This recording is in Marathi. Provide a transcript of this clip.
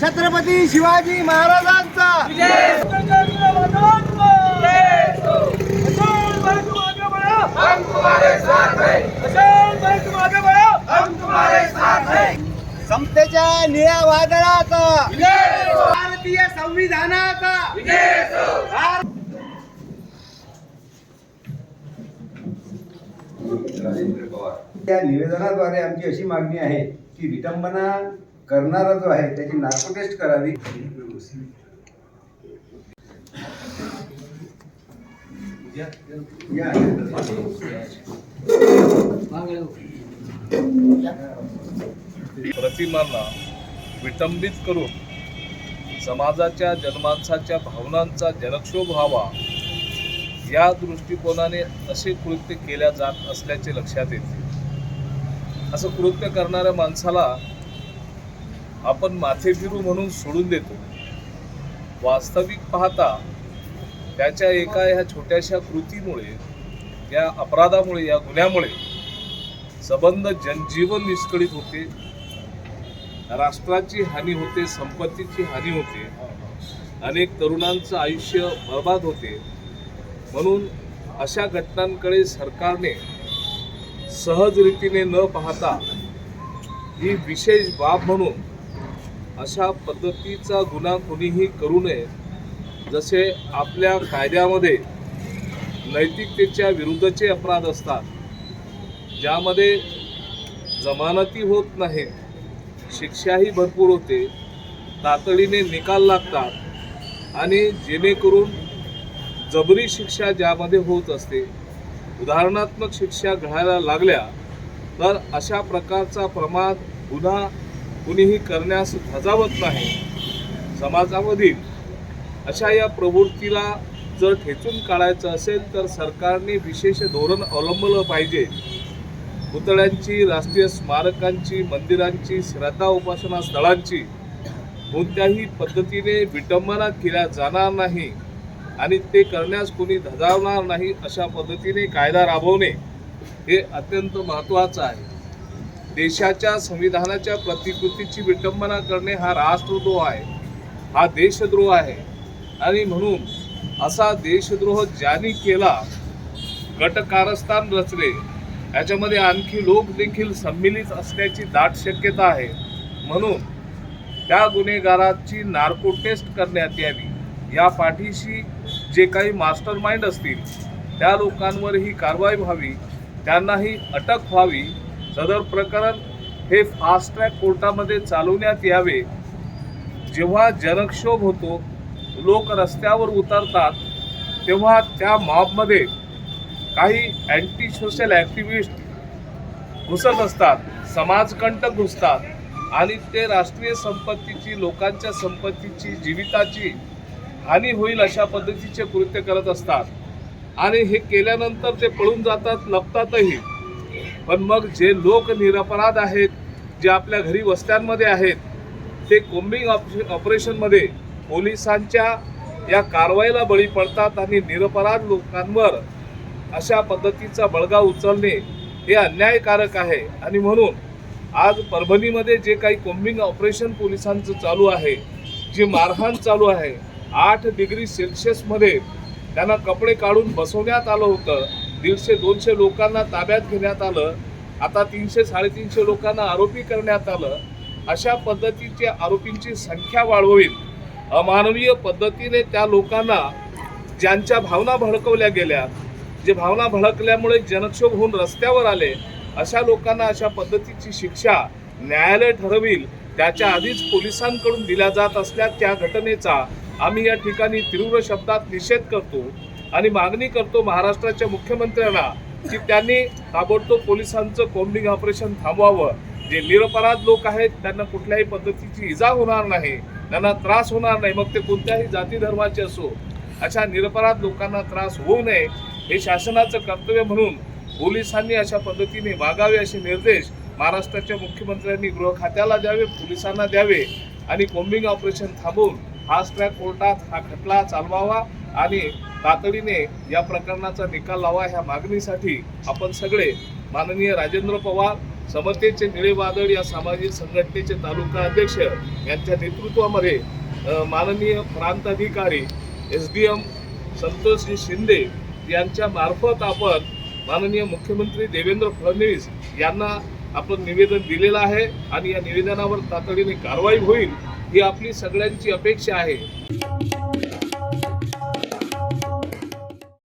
छत्रपती शिवाजी महाराजांचा. समतेच्या निळ्या वादळाचा. भारतीय संविधानाचा. भार- त्या निवेदनाद्वारे आमची अशी मागणी आहे की विटंबना करणारा जो आहे त्याची नार्को टेस्ट करावी. प्रतिमांना विटंबित करून समाजाच्या जनमानसाच्या भावनांचा जनक्षोभ व्हावा या दृष्टिकोनाने असे कृत्य केल्या जात असल्याचे लक्षात येते. असं कृत्य करणाऱ्या माणसाला आपण माथेफिरू म्हणून सोडून देतो. वास्तविक पाहता त्याच्या एका ह्या छोट्याशा कृतीमुळे या अपराधामुळे या गुन्ह्यामुळे संबंध जनजीवन विस्कळीत होते. राष्ट्राची हानी होते संपत्तीची हानी होते. अनेक तरुणांचं आयुष्य बर्बाद होते. म्हणून अशा घटनांकडे सरकारने सहज रीतीने न पाहता ही विशेष बाब म्हणून अशा पद्धतीचा गुन्हा कोणीही करू नये. जसे आपल्या कायद्यामध्ये नैतिकतेच्या विरुद्धचे अपराध असतात. ज्यामध्ये जमानती होत नाहीत शिक्षाही भरपूर होते तातडीने निकाल लागतात आणि जेणेकरून जबरी शिक्षा ज्यामध्ये होत असते उदाहरणात्मक शिक्षा घडायला लागल्या तर अशा प्रकारचा प्रमाद गुन्हा कुणीही करण्यास धजावत नाही. समाजामधील अशा या प्रवृत्तीला जर ठेचून काढायचं असेल तर सरकारने विशेष धोरण अवलंबलं पाहिजे. पुतळ्यांची राष्ट्रीय स्मारकांची मंदिरांची श्रद्धा उपासना स्थळांची कोणत्याही पद्धतीने विटंबना केल्या जाणार नाही आणि ते करण्यास कोणी धजावणार नाही अशा पद्धतीने कायदा राबवणे हे अत्यंत महत्त्वाचं आहे. देशाच्या संविधानाच्या प्रतिकृतीची विटंबना करणे हा राष्ट्रद्रोह आहे. हा देशद्रोह आहे. आणि म्हणून असा देशद्रोह ज्यांनी केला गटकारस्थान रचले याच्यामध्ये आणखी लोक देखील सम्मिलित असण्याची दाट शक्यता आहे. म्हणून त्या गुन्हेगाराची नार्को टेस्ट करण्यात यावी. या पाठीशी जे काही मास्टर माइंड असतील त्या लोकांवर ही कारवाई व्हावी त्यांनाही अटक व्हावी सदर प्रकरण हे फास्ट ट्रॅक कोर्टामध्ये चालवण्यात यावे. जेव्हा जनक्षोभ होतो लोक रस्त्यावर उतरतात तेव्हा त्या मॉबमध्ये काही अँटी सोशल ॲक्टिव्हिस्ट घुसत असतात समाजकंटक घुसतात आणि ते राष्ट्रीय संपत्तीची लोकांच्या संपत्तीची जीविताची हानी होईल अशा पद्धतीचे कृत्य करत असतात. आणि हे केल्यानंतर ते पळून जातात लपतातही. पण मग जे लोक निरपराध आहेत जे आपल्या घरी वस्त्यांमध्ये आहेत ते कोम्बिंग ऑप ऑपरेशनमध्ये पोलिसांच्या या कारवाईला बळी पडतात आणि निरपराध लोकांवर अशा पद्धतीचा बळगा उचलणे हे अन्यायकारक आहे. आणि म्हणून आज परभणीमध्ये जे काही कोम्बिंग ऑपरेशन पोलिसांचं चालू आहे जी मारहाण चालू आहे आठ डिग्री सेल्सिअसमध्ये त्यांना कपडे काढून बसवण्यात आलं होतं. दीडशे दोनशे लोकांना ताब्यात घेण्यात आलं. आता तीनशे साडेतीनशे लोकांना आरोपी करण्यात आलं. अशा पद्धतीची आरोपींची संख्या वाढवून अमानवीय पद्धतीने त्या लोकांना ज्यांच्या भावना भडकवल्या गेल्या जे भावना भडकल्यामुळे जनक्षोभ होऊन रस्त्यावर आले अशा लोकांना अशा पद्धतीची शिक्षा न्यायालय ठरविल त्याच्या आधीच पोलिसांकडून दिल्या जात असल्या त्या घटनेचा आम्ही या ठिकाणी तीव्र शब्दात निषेध करतो. आणि मागणी करतो महाराष्ट्राच्या मुख्यमंत्र्यांना की त्यांनी ताबडतोब पोलिसांचं कोम्बिंग ऑपरेशन थांबवावं. जे निरपराध लोक आहेत त्यांना कुठल्याही पद्धतीची इजा होणार नाही त्यांना त्रास होणार नाही. मग ते कोणत्याही जाती धर्माचे असो अशा निरपराध लोकांना त्रास होऊ नये हे शासनाचं कर्तव्य म्हणून पोलिसांनी अशा पद्धतीने वागावे असे निर्देश महाराष्ट्राच्या मुख्यमंत्र्यांनी गृह खात्याला द्यावे पोलिसांना द्यावे आणि कोम्बिंग ऑपरेशन थांबवून फास्ट ट्रॅक कोर्टात हा खटला चालवावा आणि तातडीने या प्रकरणाचा निकाल लावा ह्या मागणीसाठी आपण सगळे माननीय राजेंद्र पवार समतेचे निळे वादळ या सामाजिक संघटनेचे तालुका अध्यक्ष यांच्या नेतृत्वामध्ये माननीय प्रांताधिकारी S D M Santoshji Shinde यांच्या मार्फत आपण माननीय मुख्यमंत्री देवेंद्र फडणवीस यांना आपण निवेदन दिलेलं आहे आणि या निवेदनावर तातडीने कारवाई होईल ही आपली सगळ्यांची अपेक्षा आहे.